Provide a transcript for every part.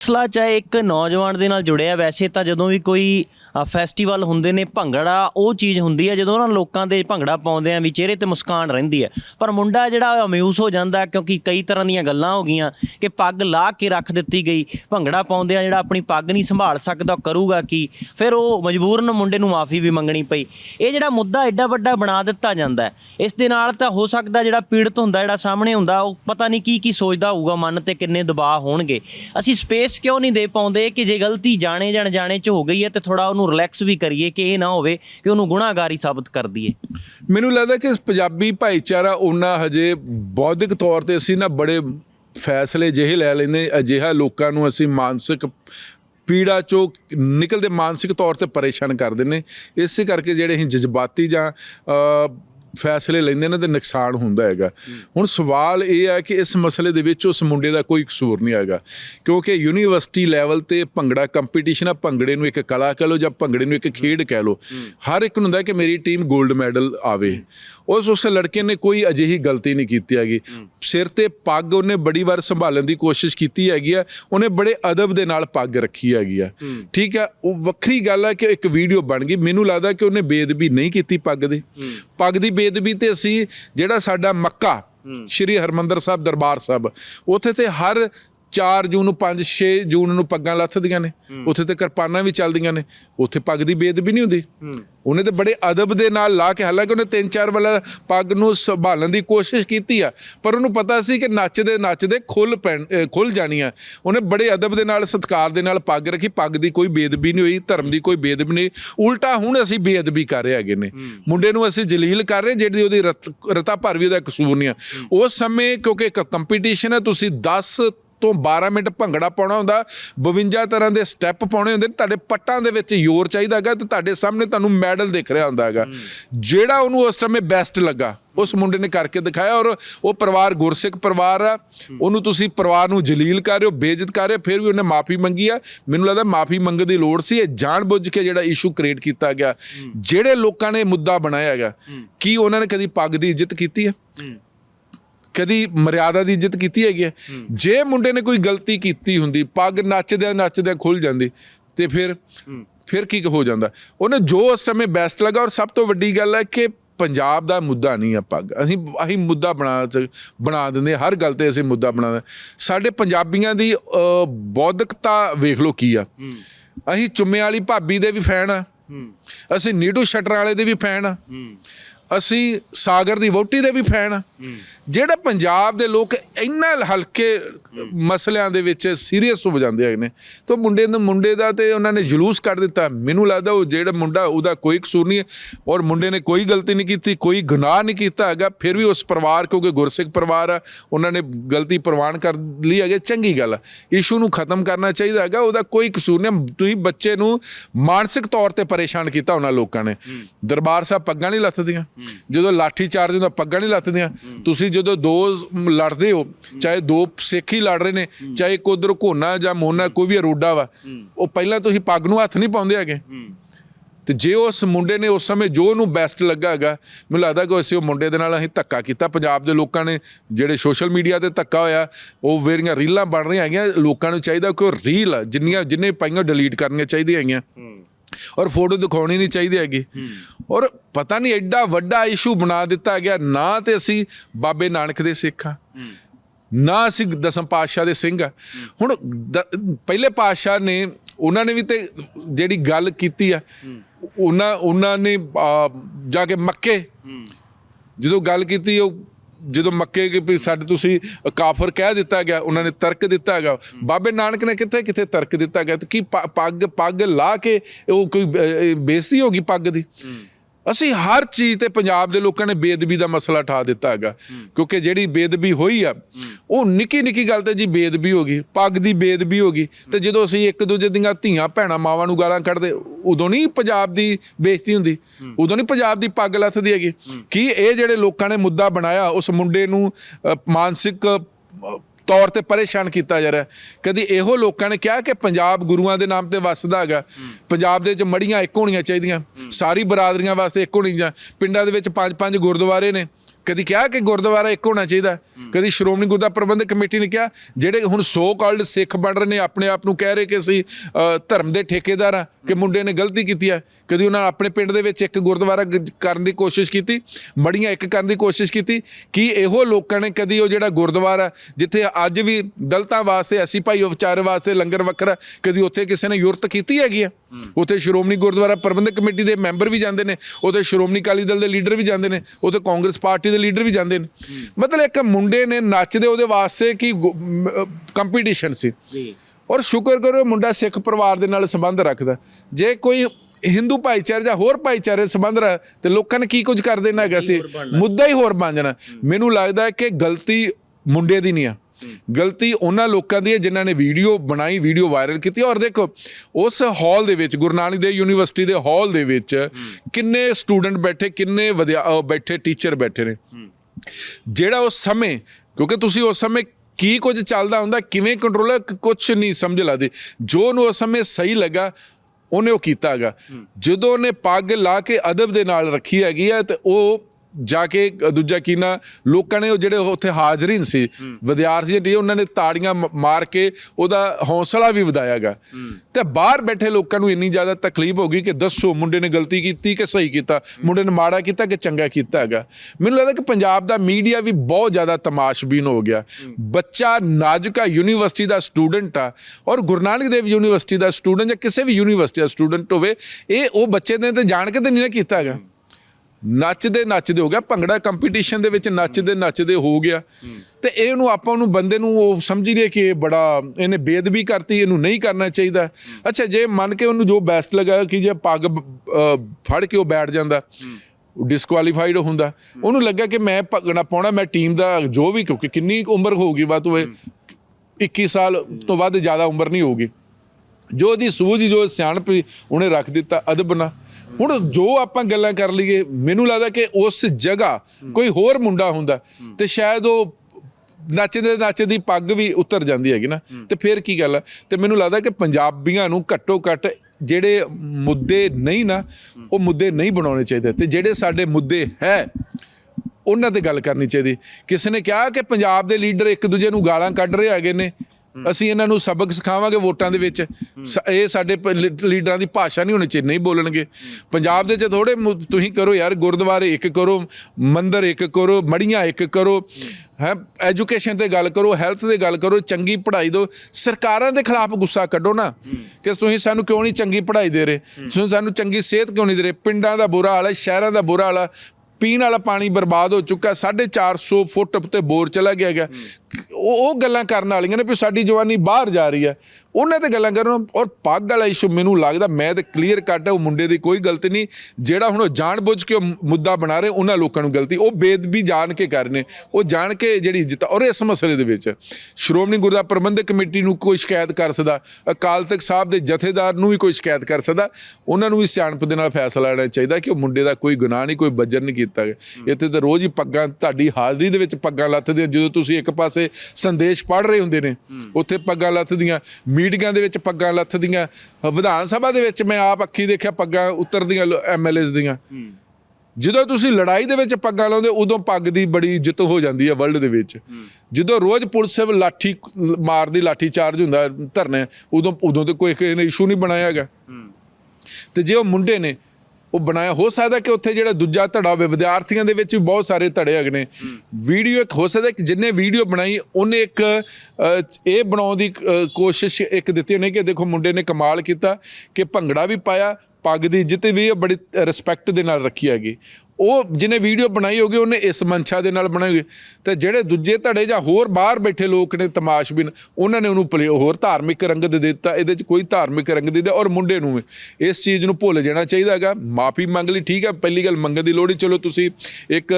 ਮਸਲਾ ਚਾਹੇ ਇੱਕ ਨੌਜਵਾਨ ਦੇ ਨਾਲ ਜੁੜਿਆ, ਵੈਸੇ ਤਾਂ ਜਦੋਂ ਵੀ ਕੋਈ ਫੈਸਟੀਵਲ ਹੁੰਦੇ ਨੇ ਭੰਗੜਾ, ਉਹ ਚੀਜ਼ ਹੁੰਦੀ ਹੈ, ਜਦੋਂ ਉਹਨਾਂ ਲੋਕਾਂ ਦੇ ਭੰਗੜਾ ਪਾਉਂਦੇ ਆ ਵੀ ਚਿਹਰੇ ਤੇ ਮੁਸਕਾਨ ਰਹਿੰਦੀ ਹੈ। ਪਰ ਮੁੰਡਾ ਜਿਹੜਾ ਅਮਿਊਸ ਹੋ ਜਾਂਦਾ ਕਿਉਂਕਿ ਕਈ ਤਰ੍ਹਾਂ ਦੀਆਂ ਗੱਲਾਂ ਹੋ ਗਈਆਂ ਕਿ ਪੱਗ ਲਾ ਕੇ ਰੱਖ ਦਿੱਤੀ ਗਈ। ਭੰਗੜਾ ਪਾਉਂਦੇ ਆ ਜਿਹੜਾ ਆਪਣੀ ਪੱਗ ਨਹੀਂ ਸੰਭਾਲ ਸਕਦਾ, ਉਹ ਕਰੂਗਾ ਕੀ? ਫਿਰ ਉਹ ਮਜਬੂਰਨ ਮੁੰਡੇ ਨੂੰ ਮਾਫੀ ਵੀ ਮੰਗਣੀ ਪਈ। ਇਹ ਜਿਹੜਾ ਮੁੱਦਾ ਐਡਾ ਵੱਡਾ ਬਣਾ ਦਿੱਤਾ ਜਾਂਦਾ ਹੈ, ਇਸ ਦੇ ਨਾਲ ਤਾਂ ਹੋ ਸਕਦਾ ਜਿਹੜਾ ਪੀੜਤ ਹੁੰਦਾ, ਜਿਹੜਾ ਸਾਹਮਣੇ ਹੁੰਦਾ, ਉਹ ਪਤਾ ਨਹੀਂ ਕੀ ਕੀ ਸੋਚਦਾ ਹੋਊਗਾ, ਮਨ ਤੇ ਕਿੰਨੇ ਦਬਾਅ ਹੋਣਗੇ। ਅਸੀਂ ਸਪੇਸ ਕਿਉਂ ਨਹੀਂ ਦੇ ਪਾਉਂਦੇ ਕਿ ਜੇ ਗਲਤੀ ਜਾਣੇ ਜਾਣ ਜਾਣੇ ਚ ਹੋ ਗਈ ਹੈ ਤੇ ਥੋੜਾ ਉਹਨੂੰ ਰਿਲੈਕਸ ਵੀ ਕਰੀਏ ਕਿ ਇਹ ਨਾ ਹੋਵੇ ਕਿ ਉਹਨੂੰ ਗੁਨਾਹਗਾਰੀ ਸਾਬਤ ਕਰ ਦਈਏ। ਮੈਨੂੰ ਲੱਗਦਾ ਕਿ ਪੰਜਾਬੀ ਭਾਈਚਾਰਾ ਉਹਨਾਂ ਹਜੇ ਬੌਧਿਕ ਤੌਰ ਤੇ ਅਸੀਂ ਨਾ ਬੜੇ ਫੈਸਲੇ ਜਿਹੇ ਲੈ ਲੈਂਦੇ, ਅਜਿਹਾ ਲੋਕਾਂ ਨੂੰ ਅਸੀਂ ਮਾਨਸਿਕ ਪੀੜਾ ਚੋਂ ਨਿਕਲਦੇ ਮਾਨਸਿਕ ਤੌਰ ਤੇ ਪਰੇਸ਼ਾਨ ਕਰ ਦਿੰਦੇ। ਇਸੇ ਕਰਕੇ ਜਿਹੜੇ ਅਸੀਂ ਜਜ਼ਬਾਤੀ ਜਾਂ ਫੈਸਲੇ ਲੈਂਦੇ ਨੇ ਤੇ ਨੁਕਸਾਨ ਹੁੰਦਾ ਹੈਗਾ। ਹੁਣ ਸਵਾਲ ਇਹ ਹੈ ਕਿ ਇਸ ਮਸਲੇ ਦੇ ਵਿੱਚ ਉਸ ਮੁੰਡੇ ਦਾ ਕੋਈ ਕਸੂਰ ਨਹੀਂ ਹੈਗਾ। ਕਿਉਂਕਿ ਯੂਨੀਵਰਸਿਟੀ ਲੈਵਲ ਤੇ ਭੰਗੜਾ ਕੰਪੀਟੀਸ਼ਨ ਆ, ਭੰਗੜੇ ਨੂੰ ਇੱਕ ਕਲਾ ਕਹਿ ਲਓ ਜਾਂ ਭੰਗੜੇ ਨੂੰ ਇੱਕ ਖੇਡ ਕਹਿ ਲਓ। ਹਰ ਇੱਕ ਨੂੰ ਹੁੰਦਾ ਕਿ ਮੇਰੀ ਟੀਮ 골ਡ ਮੈਡਲ ਆਵੇ। ਉਸ ਉਸ ਲੜਕੇ ਨੇ ਕੋਈ ਅਜਿਹੀ ਗਲਤੀ ਨਹੀਂ ਕੀਤੀ ਹੈਗੀ। ਸਿਰ ਤੇ ਪੱਗ ਉਹਨੇ ਬੜੀ ਵਾਰ ਸੰਭਾਲਣ ਦੀ ਕੋਸ਼ਿਸ਼ ਕੀਤੀ ਹੈਗੀ ਆ। ਉਹਨੇ ਬੜੇ ਅਦਬ ਦੇ ਨਾਲ ਪੱਗ ਰੱਖੀ ਹੈਗੀ ਆ। ਠੀਕ ਆ? ਉਹ ਵੱਖਰੀ ਗੱਲ ਆ ਕਿ ਇੱਕ ਵੀਡੀਓ ਬਣ ਗਈ। ਮੈਨੂੰ ਲੱਗਦਾ ਕਿ ਉਹਨੇ ਬੇਦਬੀ ਨਹੀਂ ਕੀਤੀ ਪੱਗ ਦੀ। ਪੱਗ ਦੀ ਬੇਦਬੀ ਤੇ ਅਸੀਂ ਜਿਹੜਾ ਸਾਡਾ ਮੱਕਾ ਸ਼੍ਰੀ ਹਰਮੰਦਰ ਸਾਹਿਬ ਦਰਬਾਰ ਸਾਹਿਬ ਉੱਥੇ ਤੇ ਹਰ 4 ਜੂਨ ਨੂੰ 5 6 ਜੂਨ ਨੂੰ ਪੱਗਾਂ ਲੱਥਦੀਆਂ ਨੇ। ਉੱਥੇ ਤੇ ਕਿਰਪਾਨਾਂ ਵੀ ਚੱਲਦੀਆਂ ਨੇ। ਉੱਥੇ ਪੱਗ ਦੀ ਬੇਦਬੀ ਨਹੀਂ ਹੁੰਦੀ। ਉਹਨੇ ਤੇ ਬੜੇ ਅਦਬ ਦੇ ਨਾਲ ਲਾ ਕੇ ਹਾਲਾਂਕਿ ਉਹਨੇ ਤਿੰਨ ਚਾਰ ਵਾਲਾ ਪੱਗ ਨੂੰ ਸੰਭਾਲਣ ਦੀ ਕੋਸ਼ਿਸ਼ ਕੀਤੀ ਆ ਪਰ ਉਹਨੂੰ ਪਤਾ ਸੀ ਕਿ ਨੱਚਦੇ ਨੱਚਦੇ ਖੁੱਲ ਖੁੱਲ ਜਾਣੀ ਆ। ਉਹਨੇ ਬੜੇ ਅਦਬ ਦੇ ਨਾਲ ਸਤਿਕਾਰ ਦੇ ਨਾਲ ਪੱਗ ਰੱਖੀ। ਪੱਗ ਦੀ ਕੋਈ ਬੇਦਬੀ ਨਹੀਂ ਹੋਈ ਧਰਮ ਦੀ ਕੋਈ ਬੇਦਬੀ ਨਹੀਂ ਉਲਟਾ ਹੁਣ ਅਸੀਂ ਬੇਅਦਬੀ ਕਰ ਰਹੇ ਹੈਗੇ ਨੇ। ਮੁੰਡੇ ਨੂੰ ਅਸੀਂ ਜਲੀਲ ਕਰ ਰਹੇ ਜਿਹੜੀ ਉਹਦੀ ਰਤ- ਰਤਾ ਭਰ ਵੀ ਉਹਦਾ ਕਸੂਰ ਨਹੀਂ ਆ। ਉਸ ਸਮੇਂ ਕਿਉਂਕਿ ਇੱਕ ਕੰਪੀਟੀਸ਼ਨ ਹੈ ਤੁਸੀਂ 10 ਤੋਂ 12 ਮਿੰਟ ਭੰਗੜਾ ਪਾਉਣਾ ਹੁੰਦਾ 52 ਤਰ੍ਹਾਂ ਦੇ ਸਟੈਪ ਪਾਉਣੇ ਹੁੰਦੇ ਨੇ ਤੁਹਾਡੇ ਪੱਟਾਂ ਦੇ ਵਿੱਚ ਜ਼ੋਰ ਚਾਹੀਦਾ ਹੈਗਾ ਤੇ ਤੁਹਾਡੇ ਸਾਹਮਣੇ ਤੁਹਾਨੂੰ ਮੈਡਲ ਦਿਖ ਰਿਹਾ ਹੁੰਦਾ ਹੈਗਾ। ਜਿਹੜਾ ਉਹਨੂੰ ਉਸ ਸਮੇਂ ਬੈਸਟ ਲੱਗਾ ਉਸ ਮੁੰਡੇ ਨੇ ਕਰਕੇ ਦਿਖਾਇਆ ਔਰ ਉਹ ਪਰਿਵਾਰ ਗੁਰਸਿੱਖ ਪਰਿਵਾਰ ਆ। ਉਹਨੂੰ ਤੁਸੀਂ ਪਰਿਵਾਰ ਨੂੰ ਜਲੀਲ ਕਰ ਰਹੇ ਹੋ ਬੇਇੱਜ਼ਤ ਕਰ ਰਹੇ ਹੋ ਫਿਰ ਵੀ ਉਹਨੇ ਮਾਫੀ ਮੰਗੀ ਆ। ਮੈਨੂੰ ਲੱਗਦਾ ਮਾਫੀ ਮੰਗਣ ਦੀ ਲੋੜ ਸੀ ਇਹ ਜਾਣਬੁੱਝ ਕੇ ਜਿਹੜਾ ਇਸ਼ੂ ਕ੍ਰੀਏਟ ਕੀਤਾ ਗਿਆ। ਜਿਹੜੇ ਲੋਕਾਂ ਨੇ ਮੁੱਦਾ ਬਣਾਇਆ ਹੈਗਾ ਕੀ ਉਹਨਾਂ ਨੇ ਕਦੀ ਪੱਗ ਦੀ ਇੱਜ਼ਤ ਕੀਤੀ ਹੈ। ਕਦੀ ਮਰਿਆਦਾ ਦੀ ਇੱਜ਼ਤ ਕੀਤੀ ਹੈਗੀ ਹੈ। ਜੇ ਮੁੰਡੇ ਨੇ ਕੋਈ ਗਲਤੀ ਕੀਤੀ ਹੁੰਦੀ ਪੱਗ ਨੱਚਦਿਆਂ ਨੱਚਦਿਆਂ ਖੁੱਲ ਜਾਂਦੀ ਤੇ ਫਿਰ ਫਿਰ ਕੀ ਹੋ ਜਾਂਦਾ? ਉਹਨੇ ਜੋ ਉਸ ਸਮੇਂ ਬੈਸਟ ਲੱਗਾ ਔਰ ਸਭ ਤੋਂ ਵੱਡੀ ਗੱਲ ਹੈ ਕਿ ਪੰਜਾਬ ਦਾ ਮੁੱਦਾ ਨਹੀਂ ਆ ਪੱਗ। ਅਸੀਂ ਅਸੀਂ ਮੁੱਦਾ ਬਣਾ ਬਣਾ ਦਿੰਦੇ ਹਰ ਗੱਲ ਤੇ ਅਸੀਂ ਮੁੱਦਾ ਬਣਾ। ਸਾਡੇ ਪੰਜਾਬੀਆਂ ਦੀ ਬੌਧਿਕਤਾ ਵੇਖ ਲਓ ਕੀ ਆ। ਅਸੀਂ ਚੁੰਮੇ ਵਾਲੀ ਭਾਬੀ ਦੇ ਵੀ ਫੈਨ ਆ ਅਸੀਂ ਨੀਟੂ ਸ਼ਟਰ ਵਾਲੇ ਦੇ ਵੀ ਫੈਨ ਆ ਅਸੀਂ ਸਾਗਰ ਦੀ ਵੋਟੀ ਦੇ ਵੀ ਫੈਨ ਆ। ਜਿਹੜਾ ਪੰਜਾਬ ਦੇ ਲੋਕ ਇੰਨਾ ਹਲਕੇ ਮਸਲਿਆਂ ਦੇ ਵਿੱਚ ਸੀਰੀਅਸ ਹੋ ਜਾਂਦੇ ਹੈਗੇ ਨੇ ਤਾਂ ਮੁੰਡੇ ਨੂੰ ਮੁੰਡੇ ਦਾ ਤੇ ਉਹਨਾਂ ਨੇ ਜਲੂਸ ਕੱਢ ਦਿੱਤਾ। ਮੈਨੂੰ ਲੱਗਦਾ ਉਹ ਜਿਹੜਾ ਮੁੰਡਾ ਉਹਦਾ ਕੋਈ ਕਸੂਰ ਨਹੀਂ ਹੈ ਔਰ ਮੁੰਡੇ ਨੇ ਕੋਈ ਗਲਤੀ ਨਹੀਂ ਕੀਤੀ ਕੋਈ ਗੁਨਾਹ ਨਹੀਂ ਕੀਤਾ ਹੈਗਾ ਫਿਰ ਵੀ ਉਸ ਪਰਿਵਾਰ ਕਿਉਂਕਿ ਗੁਰਸਿੱਖ ਪਰਿਵਾਰ ਆ ਉਹਨਾਂ ਨੇ ਗਲਤੀ ਪ੍ਰਵਾਨ ਕਰ ਲਈ ਹੈਗੇ ਚੰਗੀ ਗੱਲ ਇਸ਼ੂ ਨੂੰ ਖਤਮ ਕਰਨਾ ਚਾਹੀਦਾ ਹੈਗਾ ਉਹਦਾ ਕੋਈ ਕਸੂਰ ਨਹੀਂ ਤੁਸੀਂ ਬੱਚੇ ਨੂੰ ਮਾਨਸਿਕ ਤੌਰ ਤੇ ਪਰੇਸ਼ਾਨ ਕੀਤਾ ਉਹਨਾਂ ਲੋਕਾਂ ਨੇ। ਦਰਬਾਰ ਸਾਹਿਬ ਪੱਗਾਂ ਨਹੀਂ ਲੱਥਦੀਆਂ। ਜਦੋਂ ਲਾਠੀ ਚਾਰਜ ਹੁੰਦਾ, ਪੱਗਾਂ ਨਹੀਂ ਲੱਤਦੀਆਂ ਤੁਸੀਂ ਜਦੋਂ ਦੋ ਲੜਦੇ ਹੋ, ਚਾਹੇ ਦੋ ਸਿੱਖ ਹੀ ਲੜ ਰਹੇ ਨੇ, ਚਾਹੇ ਇੱਕ ਉਧਰ ਘੋਨਾ ਜਾਂ ਮੋਨਾ, ਕੋਈ ਵੀ ਅਰੋਡਾ ਵਾ, ਉਹ ਪਹਿਲਾਂ ਤੁਸੀਂ ਪੱਗ ਨੂੰ ਹੱਥ ਨਹੀਂ ਪਾਉਂਦੇ ਹੈਗੇ। ਤੇ ਜੇ ਉਸ ਮੁੰਡੇ ਨੇ ਉਸ ਸਮੇਂ ਜੋ ਉਹਨੂੰ ਬੈਸਟ ਲੱਗਾ ਹੈਗਾ, ਮੈਨੂੰ ਲੱਗਦਾ ਕਿ ਅਸੀਂ ਉਹ ਮੁੰਡੇ ਦੇ ਨਾਲ ਅਸੀਂ ਧੱਕਾ ਕੀਤਾ। ਪੰਜਾਬ ਦੇ ਲੋਕਾਂ ਨੇ ਜਿਹੜੇ ਸੋਸ਼ਲ ਮੀਡੀਆ ਤੇ ਧੱਕਾ ਹੋਇਆ, ਉਹ ਵੇਰੀਆਂ ਰੀਲਾਂ ਬਣ ਰਹੀਆਂ ਹੈਗੀਆਂ। ਲੋਕਾਂ ਨੂੰ ਚਾਹੀਦਾ ਕਿ ਉਹ ਰੀਲ ਜਿੰਨੀਆਂ ਜਿੰਨੇ ਪਾਈਆਂ ਡਿਲੀਟ ਕਰਨੀਆਂ ਚਾਹੀਦੀਆਂ ਹੈਗੀਆਂ। ਔਰ ਫੋਟੋ ਦਿਖਾਉਣੀ ਨਹੀਂ ਚਾਹੀਦੀ ਹੈਗੀ। ਔਰ ਪਤਾ ਨਹੀਂ ਐਡਾ ਵੱਡਾ ਇਸ਼ੂ ਬਣਾ ਦਿੱਤਾ ਗਿਆ ਨਾ ਤੇ ਅਸੀਂ ਬਾਬੇ ਨਾਨਕ ਦੇ ਸਿੱਖ ਆ। ਨਾ ਅਸੀਂ ਦਸਮ ਪਾਤਸ਼ਾਹ ਦੇ ਸਿੰਘ ਆ। ਹੁਣ ਪਹਿਲੇ ਪਾਤਸ਼ਾਹ ਨੇ ਉਹਨਾਂ ਨੇ ਵੀ ਤੇ ਜਿਹੜੀ ਗੱਲ ਕੀਤੀ ਆ ਉਹਨਾਂ ਉਹਨਾਂ ਨੇ ਜਾ ਕੇ ਮੱਕੇ। ਜਦੋਂ ਗੱਲ ਕੀਤੀ ਉਹ ਜਦੋਂ ਮੱਕੇ ਕਿ ਵੀ ਸਾਡੇ ਤੁਸੀਂ ਕਾਫਰ ਕਹਿ ਦਿੱਤਾ ਗਿਆ ਉਹਨਾਂ ਨੇ ਤਰਕ ਦਿੱਤਾ ਹੈਗਾ। ਬਾਬੇ ਨਾਨਕ ਨੇ ਕਿੱਥੇ ਕਿੱਥੇ ਤਰਕ ਦਿੱਤਾ ਗਿਆ? ਤੇ ਕੀ ਪੱਗ ਪੱਗ ਲਾ ਕੇ ਉਹ ਕੋਈ ਅਹ, ਬੇਇੱਜ਼ਤੀ ਹੋ ਗਈ ਪੱਗ ਦੀ? ਅਸੀਂ ਹਰ ਚੀਜ਼ ਤੇ ਪੰਜਾਬ ਦੇ ਲੋਕਾਂ ਨੇ ਬੇਦਬੀ ਦਾ ਮਸਲਾ ਠਾ ਦਿੱਤਾ ਹੈਗਾ। ਕਿਉਂਕਿ ਜਿਹੜੀ ਬੇਦਬੀ ਹੋਈ ਆ ਉਹ ਨਿੱਕੀ ਨਿੱਕੀ ਗੱਲ ਤੇ ਜੀ ਬੇਦਬੀ ਹੋ ਗਈ ਪੱਗ ਦੀ ਬੇਦਬੀ ਹੋ ਗਈ। ਤੇ ਜਦੋਂ ਅਸੀਂ ਇੱਕ ਦੂਜੇ ਦੀਆਂ ਧੀਆਂ ਭੈਣਾਂ ਮਾਵਾਂ ਨੂੰ ਗਾਲਾਂ ਕੱਢਦੇ ਉਦੋਂ ਨਹੀਂ ਪੰਜਾਬ ਦੀ ਬੇਇੱਜ਼ਤੀ ਹੁੰਦੀ ਉਦੋਂ ਨਹੀਂ ਪੰਜਾਬ ਦੀ ਪੱਗ ਲੱਥਦੀ ਹੈਗੀ। ਕੀ ਇਹ ਜਿਹੜੇ ਲੋਕਾਂ ਨੇ ਮੁੱਦਾ ਬਣਾਇਆ ਉਸ ਮੁੰਡੇ ਨੂੰ ਮਾਨਸਿਕ ਤੌਰ ਤੇ ਪਰੇਸ਼ਾਨ ਕੀਤਾ ਜਾ ਰਿਹਾ। ਕਦੀ ਇਹੋ ਲੋਕਾਂ ਨੇ ਕਿਹਾ ਕਿ ਪੰਜਾਬ ਗੁਰੂਆਂ ਦੇ ਨਾਮ ਤੇ ਵੱਸਦਾ ਹੈਗਾ। ਪੰਜਾਬ ਦੇ ਵਿੱਚ ਮੜੀਆਂ ਇੱਕ ਹੋਣੀਆਂ ਚਾਹੀਦੀਆਂ। ਸਾਰੀ ਬਰਾਦਰੀਆਂ ਵਾਸਤੇ ਇੱਕ ਹੋਣੀਆਂ ਪਿੰਡਾਂ ਦੇ ਵਿੱਚ ਪੰਜ ਪੰਜ ਗੁਰਦੁਆਰੇ ਨੇ। ਕਦੀ ਕਿਹਾ ਕਿ ਗੁਰਦੁਆਰਾ ਇੱਕ ਹੋਣਾ ਚਾਹੀਦਾ? ਕਦੀ ਸ਼੍ਰੋਮਣੀ ਗੁਰਦੁਆਰਾ ਪ੍ਰਬੰਧਕ ਕਮੇਟੀ ਨੇ ਕਿਹਾ? ਜਿਹੜੇ ਹੁਣ ਸੋ ਕਾਲਡ ਸਿੱਖ ਬਣ ਰਹੇ ਨੇ, ਆਪਣੇ ਆਪ ਨੂੰ ਕਹਿ ਰਹੇ ਕਿ ਅਸੀਂ ਧਰਮ ਦੇ ਠੇਕੇਦਾਰ ਆ ਕਿ ਮੁੰਡੇ ਨੇ ਗਲਤੀ ਕੀਤੀ ਹੈ। ਕਦੀ ਉਹਨਾਂ ਆਪਣੇ ਪਿੰਡ ਦੇ ਵਿੱਚ ਇੱਕ ਗੁਰਦੁਆਰਾ ਕਰਨ ਦੀ ਕੋਸ਼ਿਸ਼ ਕੀਤੀ? ਮੜੀਆਂ ਇੱਕ ਕਰਨ ਦੀ ਕੋਸ਼ਿਸ਼ ਕੀਤੀ? ਕਿ ਇਹੋ ਲੋਕਾਂ ਨੇ ਕਦੀ ਉਹ ਜਿਹੜਾ ਗੁਰਦੁਆਰਾ, ਜਿੱਥੇ ਅੱਜ ਵੀ ਦਲਤਾਂ ਵਾਸਤੇ, ਅਸੀਂ ਭਾਈ ਵਿਚਾਰੇ ਵਾਸਤੇ ਲੰਗਰ ਵੱਖਰਾ, ਕਦੀ ਉੱਥੇ ਕਿਸੇ ਨੇ ਯੁਰਤ ਕੀਤੀ ਹੈਗੀ ਆ? ਉੱਥੇ ਸ਼੍ਰੋਮਣੀ ਗੁਰਦੁਆਰਾ ਪ੍ਰਬੰਧਕ ਕਮੇਟੀ ਦੇ ਮੈਂਬਰ ਵੀ ਜਾਂਦੇ ਨੇ ਉੱਥੇ ਸ਼੍ਰੋਮਣੀ ਅਕਾਲੀ ਦਲ ਦੇ ਲੀਡਰ ਵੀ ਜਾਂਦੇ ਨੇ ਉੱਥੇ ਕਾਂਗਰਸ ਪਾਰਟੀ ਦੇ ਲੀਡਰ ਵੀ ਜਾਂਦੇ ਨੇ। ਮਤਲਬ ਇੱਕ ਮੁੰਡੇ ਨੇ ਨੱਚਦੇ ਉਹਦੇ ਵਾਸਤੇ ਕਿ ਕੰਪੀਟੀਸ਼ਨ ਸੀ। ਜੀ। ਔਰ ਸ਼ੁਕਰ ਕਰੋ ਮੁੰਡਾ ਸਿੱਖ ਪਰਿਵਾਰ ਦੇ ਨਾਲ ਸੰਬੰਧ ਰੱਖਦਾ। ਜੇ ਕੋਈ ਹਿੰਦੂ ਭਾਈਚਾਰੇ ਜਾਂ ਹੋਰ ਭਾਈਚਾਰੇ ਸੰਬੰਧ ਰ ਤੇ ਲੋਕਾਂ ਨੇ ਕੀ ਕੁਝ ਕਰ ਦੇਣਾ ਹੈਗਾ ਸੀ। ਮੁੱਦਾ ਹੀ ਹੋਰ ਬਣ ਜਾਣਾ। ਮੈਨੂੰ ਲੱਗਦਾ ਹੈ ਕਿ ਗਲਤੀ ਮੁੰਡੇ ਦੀ ਨਹੀਂ ਆ। ਗਲਤੀ ਉਹਨਾਂ ਲੋਕਾਂ ਦੀ ਹੈ ਜਿਨ੍ਹਾਂ ਨੇ ਵੀਡੀਓ ਬਣਾਈ, ਵੀਡੀਓ ਵਾਇਰਲ ਕੀਤੀ। ਔਰ ਦੇਖੋ, ਉਸ ਹਾਲ ਦੇ ਵਿੱਚ, ਗੁਰੂ ਨਾਨਕ ਦੇਵ ਯੂਨੀਵਰਸਿਟੀ ਦੇ ਹਾਲ ਦੇ ਵਿੱਚ ਕਿੰਨੇ ਸਟੂਡੈਂਟ ਬੈਠੇ, ਕਿੰਨੇ ਵਧਿਆ- ਬੈਠੇ, ਟੀਚਰ ਬੈਠੇ ਨੇ। ਜਿਹੜਾ ਉਸ ਸਮੇਂ, ਕਿਉਂਕਿ ਤੁਸੀਂ ਉਸ ਸਮੇਂ ਕੀ ਕੁਝ ਚੱਲਦਾ ਹੁੰਦਾ, ਕਿਵੇਂ ਕੰਟਰੋਲ ਕੁਝ ਨਹੀਂ ਸਮਝ ਲੱਗਦੀ। ਜੋ ਉਹਨੂੰ ਉਸ ਸਮੇਂ ਸਹੀ ਲੱਗਾ, ਉਹਨੇ ਉਹ ਕੀਤਾ ਹੈਗਾ। ਜਦੋਂ ਉਹਨੇ ਪੱਗ ਲਾ ਕੇ ਅਦਬ ਦੇ ਨਾਲ ਰੱਖੀ ਹੈਗੀ ਆ ਤੇ ਉਹ ਜਾ ਕੇ ਦੂਜਾ ਕੀਨਾ ਲੋਕਾਂ ਨੇ ਉਹ ਜਿਹੜੇ ਉੱਥੇ ਹਾਜ਼ਰੀਨ ਸੀ। ਵਿਦਿਆਰਥੀ ਜਿਹੜੇ ਉਹਨਾਂ ਨੇ ਤਾੜੀਆਂ ਮਾਰ ਕੇ ਉਹਦਾ ਹੌਸਲਾ ਵੀ ਵਧਾਇਆਗਾ ਤੇ ਬਾਹਰ ਬੈਠੇ ਲੋਕਾਂ ਨੂੰ ਇੰਨੀ ਜ਼ਿਆਦਾ ਤਕਲੀਫ ਹੋ ਗਈ ਕਿ ਦੱਸੋ ਮੁੰਡੇ ਨੇ ਗਲਤੀ ਕੀਤੀ ਕਿ ਸਹੀ ਕੀਤਾ? ਮੁੰਡੇ ਨੇ ਮਾੜਾ ਕੀਤਾ ਕਿ ਚੰਗਾ ਕੀਤਾ ਹੈਗਾ ਮੈਨੂੰ ਲੱਗਦਾ ਕਿ ਪੰਜਾਬ ਦਾ ਮੀਡੀਆ ਵੀ ਬਹੁਤ ਜ਼ਿਆਦਾ ਤਮਾਸ਼ਬੀਨ ਹੋ ਗਿਆ। ਬੱਚਾ ਨਾਜ਼ੁਕਾ ਯੂਨੀਵਰਸਿਟੀ ਦਾ ਸਟੂਡੈਂਟ ਆ ਔਰ ਗੁਰੂ ਨਾਨਕ ਦੇਵ ਯੂਨੀਵਰਸਿਟੀ ਦਾ ਸਟੂਡੈਂਟ ਜਾਂ ਕਿਸੇ ਵੀ ਯੂਨੀਵਰਸਿਟੀ ਦਾ ਸਟੂਡੈਂਟ ਹੋਵੇ ਇਹ ਉਹ ਬੱਚੇ ਨੇ ਤੇ ਜਾਣ ਕੇ ਤੇ ਨਹੀਂ ਨਾ ਕੀਤਾ ਹੈਗਾ ਨੱਚਦੇ ਨੱਚਦੇ ਹੋ ਗਿਆ, ਭੰਗੜਾ ਕੰਪੀਟੀਸ਼ਨ ਦੇ ਵਿੱਚ ਨੱਚਦੇ ਨੱਚਦੇ ਹੋ ਗਿਆ। ਤੇ ਇਹਨੂੰ ਆਪਾਂ ਨੂੰ ਬੰਦੇ ਨੂੰ ਉਹ ਸਮਝੀ ਹੀ ਕਿ ਇਹ ਬੜਾ, ਇਹਨੇ ਬੇਦਬੀ ਕਰਤੀ, ਇਹਨੂੰ ਨਹੀਂ ਕਰਨਾ ਚਾਹੀਦਾ। ਅੱਛਾ, ਜੇ ਮੰਨ ਕੇ ਉਹਨੂੰ ਜੋ ਬੈਸਟ ਲੱਗਾ, ਕਿ ਜੇ ਪੱਗ ਫੜ ਕੇ ਉਹ ਬੈਠ ਜਾਂਦਾ ਡਿਸਕੁਆਲੀਫਾਈਡ ਹੁੰਦਾ, ਉਹਨੂੰ ਲੱਗਾ ਕਿ ਮੈਂ ਭੰਗੜਾ ਪਾਉਣਾ, ਮੈਂ ਟੀਮ ਦਾ ਜੋ ਵੀ, ਕਿਉਂਕਿ ਕਿੰਨੀ ਉਮਰ ਹੋਊਗੀ ਵਾ ਤੂੰ 21 ਸਾਲ ਤੋਂ ਵੱਧ ਜ਼ਿਆਦਾ ਉਮਰ ਨਹੀਂ ਹੋਊਗੀ ਜੋ ਉਹਦੀ ਸੂਝ, ਜੋ ਸਿਆਣਪ ਉਹਨੇ ਰੱਖ ਦਿੱਤਾ ਅਦਬ ਨਾਲ ਹੁਣ ਜੋ ਆਪਾਂ ਗੱਲਾਂ ਕਰ ਲਈਏ, ਮੈਨੂੰ ਲੱਗਦਾ ਕਿ ਉਸ ਜਗ੍ਹਾ ਕੋਈ ਹੋਰ ਮੁੰਡਾ ਹੁੰਦਾ ਤੇ ਸ਼ਾਇਦ ਉਹ ਨੱਚਦੇ ਨੱਚਦੀ ਪੱਗ ਵੀ ਉਤਰ ਜਾਂਦੀ ਹੈਗੀ ਨਾ। ਤੇ ਫਿਰ ਕੀ ਗੱਲ ਹੈ ਤੇ ਮੈਨੂੰ ਲੱਗਦਾ ਕਿ ਪੰਜਾਬੀਆਂ ਨੂੰ ਘੱਟੋ ਘੱਟ ਜਿਹੜੇ ਮੁੱਦੇ ਨਹੀਂ ਨਾ, ਉਹ ਮੁੱਦੇ ਨਹੀਂ ਬਣਾਉਣੇ ਚਾਹੀਦੇ। ਤੇ ਜਿਹੜੇ ਸਾਡੇ ਮੁੱਦੇ ਹੈ, ਉਹਨਾਂ ਤੇ ਗੱਲ ਕਰਨੀ ਚਾਹੀਦੀ। ਕਿਸੇ ਨੇ ਕਿਹਾ ਕਿ ਪੰਜਾਬ ਦੇ ਲੀਡਰ ਇੱਕ ਦੂਜੇ ਨੂੰ ਗਾਲਾਂ ਕੱਢ ਰਹੇ ਹੈਗੇ ਨੇ ਅਸੀਂ ਇਹਨਾਂ ਨੂੰ ਸਬਕ ਸਿਖਾਵਾਂਗੇ ਵੋਟਾਂ ਦੇ ਵਿੱਚ। ਸ- ਇਹ ਸਾਡੇ ਪ- ਲੀ- ਲੀਡਰਾਂ ਦੀ ਭਾਸ਼ਾ ਨਹੀਂ ਹੋਣੀ ਚਾਹੀਦੀ ਨਹੀਂ ਬੋਲਣਗੇ। ਪੰਜਾਬ ਦੇ ਚ ਥੋੜੇ ਤੁਸੀਂ ਕਰੋ ਯਾਰ ਗੁਰਦੁਆਰੇ ਇੱਕ ਕਰੋ ਮੰਦਿਰ ਇੱਕ ਕਰੋ ਮੜੀਆਂ ਇੱਕ ਕਰੋ। ਹੈ। ਐਜੂਕੇਸ਼ਨ ਤੇ ਗੱਲ ਕਰੋ ਹੈਲਥ ਤੇ ਗੱਲ ਕਰੋ ਚੰਗੀ ਪੜ੍ਹਾਈ ਦਿਓ। ਸਰਕਾਰਾਂ ਦੇ ਖਿਲਾਫ ਗੁੱਸਾ ਕੱਢੋ ਨਾ। ਕਿ ਤੁਸੀਂ ਸਾਨੂੰ ਕਿਉਂ ਨਹੀਂ ਚੰਗੀ ਪੜ੍ਹਾਈ ਦੇ ਰਹੇ? ਤੁਸੀਂ ਸਾਨੂੰ ਚੰਗੀ ਸਿਹਤ ਕਿਉਂ ਨਹੀਂ ਦੇ ਰਹੇ? ਪਿੰਡਾਂ ਦਾ ਬੁਰਾ ਹਾਲ ਹੈ ਸ਼ਹਿਰਾਂ ਦਾ ਬੁਰਾ ਹਾਲ ਹੈ ਪੀਣ ਵਾਲਾ ਪਾਣੀ ਬਰਬਾਦ ਹੋ ਚੁੱਕਾ 450 ਫੁੱਟ ਉੱਤੇ ਬੋਰ ਚਲਾ ਗਿਆ ਹੈਗਾ। ਉਹ ਗੱਲਾਂ ਕਰਨ ਵਾਲੀਆਂ ਨੇ ਵੀ ਸਾਡੀ ਜਵਾਨੀ ਬਾਹਰ ਜਾ ਰਹੀ ਹੈ। ਉਹਨਾਂ ਤੇ ਗੱਲਾਂ ਕਰਨ ਔਰ ਪੱਗ ਵਾਲਾ ਇਸ਼ੂ ਮੈਨੂੰ ਲੱਗਦਾ, ਮੈਂ ਤੇ ਕਲੀਅਰ ਕੱਟ ਹੈ, ਉਹ ਮੁੰਡੇ ਦੀ ਕੋਈ ਗਲਤੀ ਨਹੀਂ। ਜਿਹੜਾ ਹੁਣ ਉਹ ਜਾਣਬੁੱਝ ਕੇ ਉਹ ਮੁੱਦਾ ਬਣਾ ਰਹੇ, ਉਹਨਾਂ ਲੋਕਾਂ ਨੂੰ ਗਲਤੀ। ਉਹ ਬੇਦਬੀ ਜਾਣ ਕੇ ਕਰ ਰਹੇ ਨੇ। ਉਹ ਜਾਣ ਕੇ ਜਿਹੜੀ ਜਿੱਤ, ਔਰ ਇਸ ਮਸਲੇ ਦੇ ਵਿੱਚ ਸ਼੍ਰੋਮਣੀ ਗੁਰਦੁਆਰਾ ਪ੍ਰਬੰਧਕ ਕਮੇਟੀ ਨੂੰ ਕੋਈ ਸ਼ਿਕਾਇਤ ਕਰ ਸਕਦਾ, ਅਕਾਲ ਤਖਤ ਸਾਹਿਬ ਦੇ ਜਥੇਦਾਰ ਨੂੰ ਵੀ ਕੋਈ ਸ਼ਿਕਾਇਤ ਕਰ ਸਕਦਾ, ਉਹਨਾਂ ਨੂੰ ਵੀ ਸਿਆਣਪ ਦੇ ਨਾਲ ਫੈਸਲਾ ਲੈਣਾ ਚਾਹੀਦਾ ਕਿ ਉਹ ਮੁੰਡੇ ਦਾ ਕੋਈ ਗੁਨਾਹ ਨਹੀਂ, ਕੋਈ ਬੱਜਰ ਨਹੀਂ ਕੀਤਾ ਗਿਆ। ਇੱਥੇ ਤਾਂ ਰੋਜ਼ ਹੀ ਪੱਗਾਂ, ਤੁਹਾਡੀ ਹਾਜ਼ਰੀ ਦੇ ਵਿੱਚ ਪੱਗਾਂ ਲੱਥਦੀਆਂ, ਜਦੋਂ ਤੁਸੀਂ ਇੱਕ ਪਾਸੇ ਸੰਦੇਸ਼ ਪੜ੍ਹ ਰਹੇ ਹੁੰਦੇ ਨੇ, ਉੱਥੇ ਪੱਗਾਂ ਲੱਥਦੀਆਂ, ਮੀਟਿੰਗਾਂ ਦੇ ਵਿੱਚ ਪੱਗਾਂ ਲੱਥਦੀਆਂ, ਵਿਧਾਨ ਸਭਾ ਦੇ ਵਿੱਚ ਮੈਂ ਆਪ ਅੱਖੀ ਦੇਖਿਆ ਪੱਗਾਂ ਉਤਰਦੀਆਂ ਐਮਐਲਏਸ ਦੀਆਂ। ਜਦੋਂ ਤੁਸੀਂ ਲੜਾਈ ਦੇ ਵਿੱਚ ਪੱਗਾਂ ਲਾਉਂਦੇ, ਉਦੋਂ ਪੱਗ ਦੀ ਬੜੀ ਇੱਜ਼ਤ ਹੋ ਜਾਂਦੀ ਹੈ ਵਰਲਡ ਦੇ ਵਿੱਚ। ਜਦੋਂ ਰੋਜ਼ ਪੁਲਿਸ ਵੱਲ ਲਾਠੀ, ਮਾਰਦੀ, ਲਾਠੀ ਚਾਰਜ ਹੁੰਦਾ ਧਰਨੇ, ਉਦੋਂ ਉਦੋਂ ਤੇ ਕੋਈ, ਕਿਸੇ ਨੇ ਇਸ਼ੂ ਨਹੀਂ ਬਣਾਇਆ ਹੈਗਾ। ਤੇ ਜੇ ਉਹ ਮੁੰਡੇ ਨੇ ਉਹ ਬਣਾਇਆ। ਹੋ ਸਕਦਾ ਕਿ ਉੱਥੇ ਜਿਹੜਾ ਦੂਜਾ ਧੜਾ ਹੋਵੇ ਵਿਦਿਆਰਥੀਆਂ ਦੇ ਵਿੱਚ ਵੀ ਬਹੁਤ ਸਾਰੇ ਧੜੇ ਹੈਗੇ ਨੇ। ਵੀਡੀਓ ਇੱਕ ਹੋ ਸਕਦਾ ਕਿ ਜਿੰਨੇ ਵੀਡੀਓ ਬਣਾਈ ਉਹਨੇ ਇੱਕ ਇਹ ਬਣਾਉਣ ਦੀ ਕੋਸ਼ਿਸ਼ ਇੱਕ ਦਿੱਤੀ ਉਹਨੇ ਕਿ ਦੇਖੋ ਮੁੰਡੇ ਨੇ ਕਮਾਲ ਕੀਤਾ ਕਿ ਭੰਗੜਾ ਵੀ ਪਾਇਆ ਪੱਗ ਦੀ ਇੱਜ਼ਤ ਵੀ ਇਹ ਬੜੀ ਰਿਸਪੈਕਟ ਦੇ ਨਾਲ ਰੱਖੀ ਹੈਗੀ। ਉਹ ਜਿਹਨੇ ਵੀਡੀਓ ਬਣਾਈ ਹੋਗੀ ਉਹਨੇ ਇਸ ਮਨਸ਼ਾ ਦੇ ਨਾਲ ਬਣਾਈ ਹੋਗੀ ਤੇ ਜਿਹੜੇ ਦੂਜੇ ਧੜੇ ਜਾਂ ਹੋਰ ਬਾਹਰ ਬੈਠੇ ਲੋਕ ਨੇ ਤਮਾਸ਼ਬੀਨ ਉਹਨਾਂ ਨੇ ਉਹਨੂੰ ਪਲੇ- ਹੋਰ ਧਾਰਮਿਕ ਰੰਗ ਦੇ ਦਿੱਤਾ ਇਹਦੇ 'ਚ ਕੋਈ ਧਾਰਮਿਕ ਰੰਗ ਦੇ ਦੇ ਔਰ ਮੁੰਡੇ ਨੂੰ ਵੀ। ਇਸ ਚੀਜ਼ ਨੂੰ ਭੁੱਲ ਜਾਣਾ ਚਾਹੀਦਾ ਹੈਗਾ। ਮਾਫੀ ਮੰਗ ਲਈ ਠੀਕ ਹੈ ਪਹਿਲੀ ਗੱਲ ਮੰਗਣ ਦੀ ਲੋੜ ਹੀ ਚਲੋ ਤੁਸੀਂ ਇੱਕ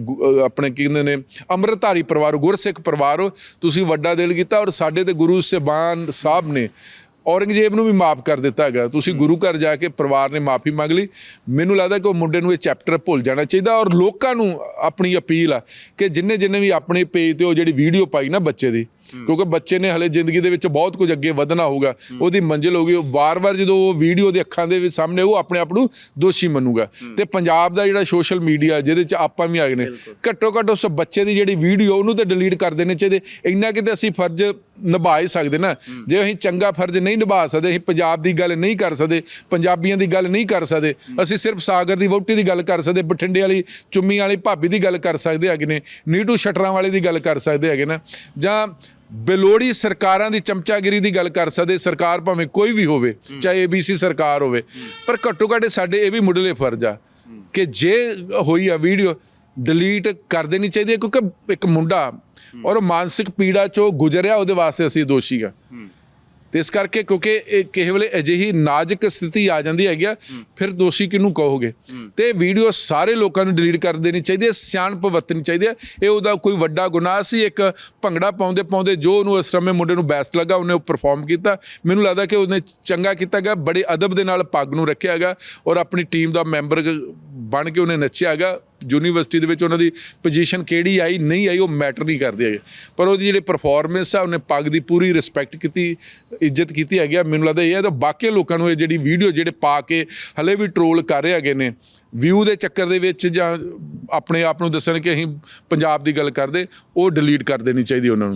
ਗੁ- ਆਪਣੇ ਕੀ ਕਹਿੰਦੇ ਨੇ ਅੰਮ੍ਰਿਤਧਾਰੀ ਪਰਿਵਾਰ ਹੋ, ਗੁਰਸਿੱਖ ਪਰਿਵਾਰ ਹੋ ਤੁਸੀਂ ਵੱਡਾ ਦਿਲ ਕੀਤਾ ਔਰ ਸਾਡੇ ਤੇ ਗੁਰੂ ਸਾਹਿਬਾਨ ਸਾਹਿਬ ਨੇ ਔਰੰਗਜ਼ੇਬ ਨੂੰ ਵੀ ਮਾਫ ਕਰ ਦਿੱਤਾ ਹੈਗਾ ਤੁਸੀਂ ਗੁਰੂ ਘਰ ਜਾ ਕੇ ਪਰਿਵਾਰ ਨੇ ਮਾਫੀ ਮੰਗ ਲਈ। ਮੈਨੂੰ ਲੱਗਦਾ ਕਿ ਉਹ ਮੁੰਡੇ ਨੂੰ ਇਹ ਚੈਪਟਰ ਭੁੱਲ ਜਾਣਾ ਚਾਹੀਦਾ ਔਰ ਲੋਕਾਂ ਨੂੰ ਆਪਣੀ ਅਪੀਲ ਆ ਕਿ ਜਿੰਨੇ ਜਿੰਨੇ ਵੀ ਆਪਣੇ ਪੇਜ ਤੇ ਉਹ ਜਿਹੜੀ ਵੀਡੀਓ ਪਾਈ ਨਾ ਬੱਚੇ ਦੀ ਕਿਉਂਕਿ ਬੱਚੇ ਨੇ ਹਲੇ ਜ਼ਿੰਦਗੀ ਦੇ ਵਿੱਚ ਬਹੁਤ ਕੁਝ ਅੱਗੇ ਵਧਣਾ ਹੋਊਗਾ। ਉਹਦੀ ਮੰਜ਼ਿਲ ਹੋਊਗੀ ਵਾਰ-ਵਾਰ ਜਦੋਂ ਉਹ ਵੀਡੀਓ ਦੇ ਅੱਖਾਂ ਦੇ ਵਿੱਚ ਸਾਹਮਣੇ ਉਹ ਆਪਣੇ ਆਪ ਨੂੰ ਦੋਸ਼ੀ ਮੰਨੂਗਾ। ਤੇ ਪੰਜਾਬ ਦਾ ਜਿਹੜਾ ਸੋਸ਼ਲ ਮੀਡੀਆ ਜਿਹਦੇ ਚ ਆਪਾਂ ਵੀ ਆ ਗਏ ਨੇ ਘੱਟੋ ਘੱਟ ਉਸ ਬੱਚੇ ਦੀ ਜਿਹੜੀ ਵੀਡੀਓ ਉਹਨੂੰ ਤਾਂ ਡਿਲੀਟ ਕਰ ਦੇਣੇ ਚਾਹੀਦੇ। ਇੰਨਾ ਕਿਤੇ ਅਸੀਂ ਫਰਜ਼ ਨਿਭਾ ਹੀ ਸਕਦੇ ਨਾ। ਜੇ ਅਸੀਂ ਚੰਗਾ ਫਰਜ਼ ਨਹੀਂ ਨਿਭਾ ਸਕਦੇ ਅਸੀਂ ਪੰਜਾਬ ਦੀ ਗੱਲ ਨਹੀਂ ਕਰ ਸਕਦੇ ਪੰਜਾਬੀਆਂ ਦੀ ਗੱਲ ਨਹੀਂ ਕਰ ਸਕਦੇ ਅਸੀਂ ਸਿਰਫ ਸਾਗਰ ਦੀ ਵਹੁਟੀ ਦੀ ਗੱਲ ਕਰ ਸਕਦੇ ਬਠਿੰਡੇ ਵਾਲੀ ਚੁੰਮੀ ਵਾਲੀ ਭਾਬੀ ਦੀ ਗੱਲ ਕਰ ਸਕਦੇ ਹੈਗੇ ਨੇ ਨੀਟੂ ਸ਼ਟਰਾਂ ਵਾਲੇ ਦੀ ਗੱਲ ਕਰ ਸਕਦੇ ਹੈਗੇ ਨਾ। ਜਾਂ ਬੇਲੋੜੀ ਸਰਕਾਰਾਂ ਦੀ ਚਮਚਾਗਿਰੀ ਦੀ ਗੱਲ ਕਰ ਸਕਦੇ, ਸਰਕਾਰ ਭਾਵੇਂ ਕੋਈ ਵੀ ਹੋਵੇ, ਚਾਹੇ ਏਬੀਸੀ ਸਰਕਾਰ ਹੋਵੇ, ਪਰ ਘੱਟੋ ਘੱਟ ਸਾਡੇ ਇਹ ਵੀ ਮੁੱਢਲੇ ਫਰਜ਼ ਆ ਕਿ ਜੇ ਹੋਈ ਆ ਵੀਡੀਓ, ਡਿਲੀਟ ਕਰ ਦੇਣੀ ਚਾਹੀਦੀ ਹੈ, ਕਿਉਂਕਿ ਇੱਕ ਮੁੰਡਾ ਔਰ ਮਾਨਸਿਕ ਪੀੜਾ ਚੋਂ ਗੁਜ਼ਰਿਆ, ਉਹਦੇ ਵਾਸਤੇ ਅਸੀਂ ਦੋਸ਼ੀ ਆ। ਤੇ ਇਸ ਕਰਕੇ ਕਿਉਂਕਿ ਇਹ ਕਿਸੇ ਵੇਲੇ ਅਜਿਹੀ ਨਾਜ਼ੁਕ ਸਥਿਤੀ ਆ ਜਾਂਦੀ ਹੈਗੀ ਆ, ਫਿਰ ਦੋਸ਼ੀ ਕਿਹਨੂੰ ਕਹੋਗੇ? ਤੇ ਵੀਡੀਓ ਸਾਰੇ ਲੋਕਾਂ ਨੂੰ ਡਿਲੀਟ ਕਰ ਦੇਣੀ ਚਾਹੀਦੀ ਹੈ, ਸਿਆਣਪ ਵਰਤਣੀ ਚਾਹੀਦੀ ਹੈ। ਇਹ ਉਹਦਾ ਕੋਈ ਵੱਡਾ ਗੁਨਾਹ ਸੀ, ਇੱਕ ਭੰਗੜਾ ਪਾਉਂਦੇ ਪਾਉਂਦੇ ਜੋ ਉਹਨੂੰ ਇਸ ਸਮੇਂ ਮੁੰਡੇ ਨੂੰ ਬੈਸਟ ਲੱਗਾ, ਉਹਨੇ ਉਹ ਪਰਫਾਰਮ ਕੀਤਾ। ਮੈਨੂੰ ਲੱਗਦਾ ਕਿ ਉਹਨੇ ਚੰਗਾ ਕੀਤਾ ਗਿਆ ਬੜੇ ਅਦਬ ਦੇ ਨਾਲ ਪੱਗ ਨੂੰ ਰੱਖਿਆ ਗਿਆ ਔਰ ਆਪਣੀ ਟੀਮ ਦਾ ਮੈਂਬਰ ਬਣ ਕੇ ਉਹਨੇ ਨੱਚਿਆ ਹੈਗਾ। ਯੂਨੀਵਰਸਿਟੀ ਦੇ ਵਿੱਚ ਉਹਨਾਂ ਦੀ ਪੋਜੀਸ਼ਨ ਕਿਹੜੀ ਆਈ, ਨਹੀਂ ਆਈ, ਉਹ ਮੈਟਰ ਨਹੀਂ ਕਰਦੇ ਹੈਗੇ। ਪਰ ਉਹਦੀ ਜਿਹੜੀ ਪਰਫਾਰਮੈਂਸ ਆ, ਉਹਨੇ ਪੱਗ ਦੀ ਪੂਰੀ ਰਿਸਪੈਕਟ ਕੀਤੀ, ਇੱਜ਼ਤ ਕੀਤੀ ਹੈਗੀ ਆ। ਮੈਨੂੰ ਲੱਗਦਾ ਇਹ ਹੈ ਤਾਂ ਬਾਕੀ ਲੋਕਾਂ ਨੂੰ ਇਹ ਜਿਹੜੀ ਵੀਡੀਓ ਜਿਹੜੇ ਪਾ ਕੇ ਹਲੇ ਵੀ ਟਰੋਲ ਕਰ ਰਹੇ ਹੈਗੇ ਨੇ ਵਿਊ ਦੇ ਚੱਕਰ ਦੇ ਵਿੱਚ ਜਾਂ ਆਪਣੇ ਆਪ ਨੂੰ ਦੱਸਣ ਕਿ ਅਸੀਂ ਪੰਜਾਬ ਦੀ ਗੱਲ ਕਰਦੇ, ਉਹ ਡਿਲੀਟ ਕਰ ਦੇਣੀ ਚਾਹੀਦੀ ਉਹਨਾਂ ਨੂੰ।